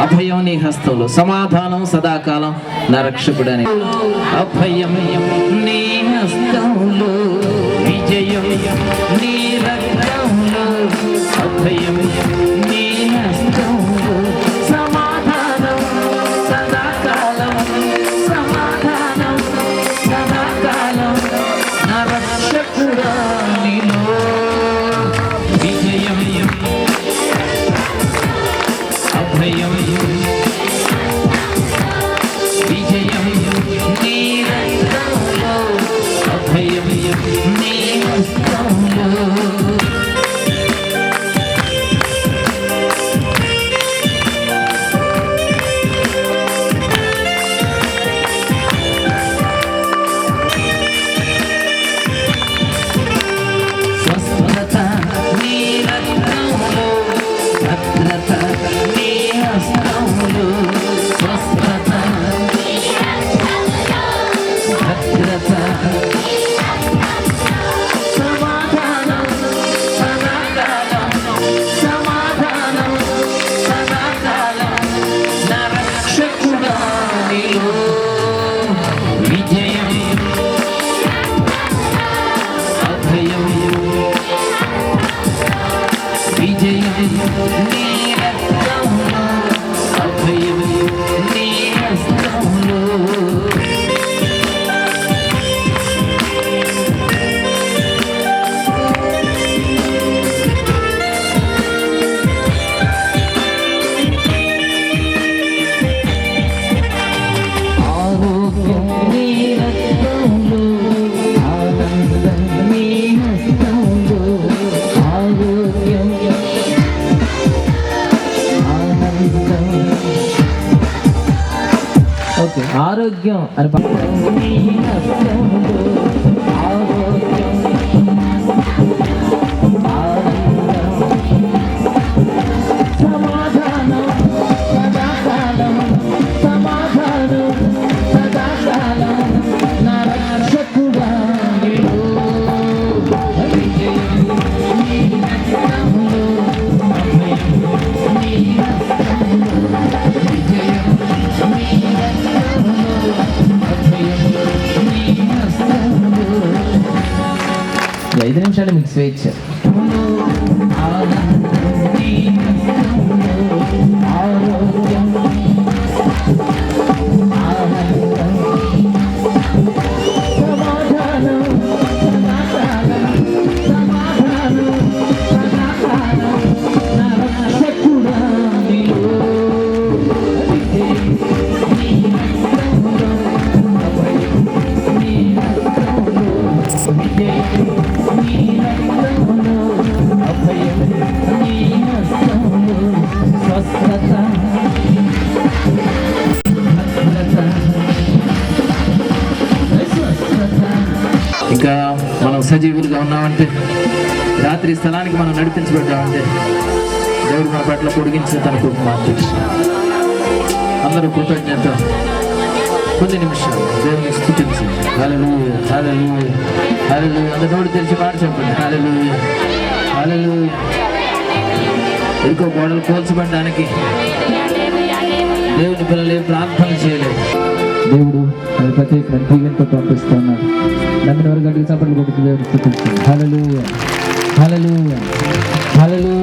అభయం నీ హస్తములు సమాధానం సదాకాలం నా రక్షకుడని. అభయం నీ హస్తం అభయం విజయం నీ రక్తంలో అభయం ఆరోగ్యం అని నిమిషాలు మీకు స్వేచ్ఛ. ఇంకా మనం సజీవులుగా ఉన్నామంటే రాత్రి స్థలానికి మనం నడిపించబడ్డామంటే దేవుడు మన పట్ల పొడిగించిన తన కృప మార్చు అందరూ కృతజ్ఞత. కొన్ని నిమిషాలు దేవుని స్థుతించి హలలు హలలు హలలు అందరూ నోడు తెలిసి మాట చెప్పండి. హలలు హలలు ఇంకో గోడలు కోల్చబడడానికి దేవుని పిల్లలు ఏం ప్రార్థన చేయలేదు. దేవుడు తన ప్రత్యేక పంపిస్తున్నాడు. नवीन वर्गातील सापडून गोपी हाललूया हाललूया हाललूया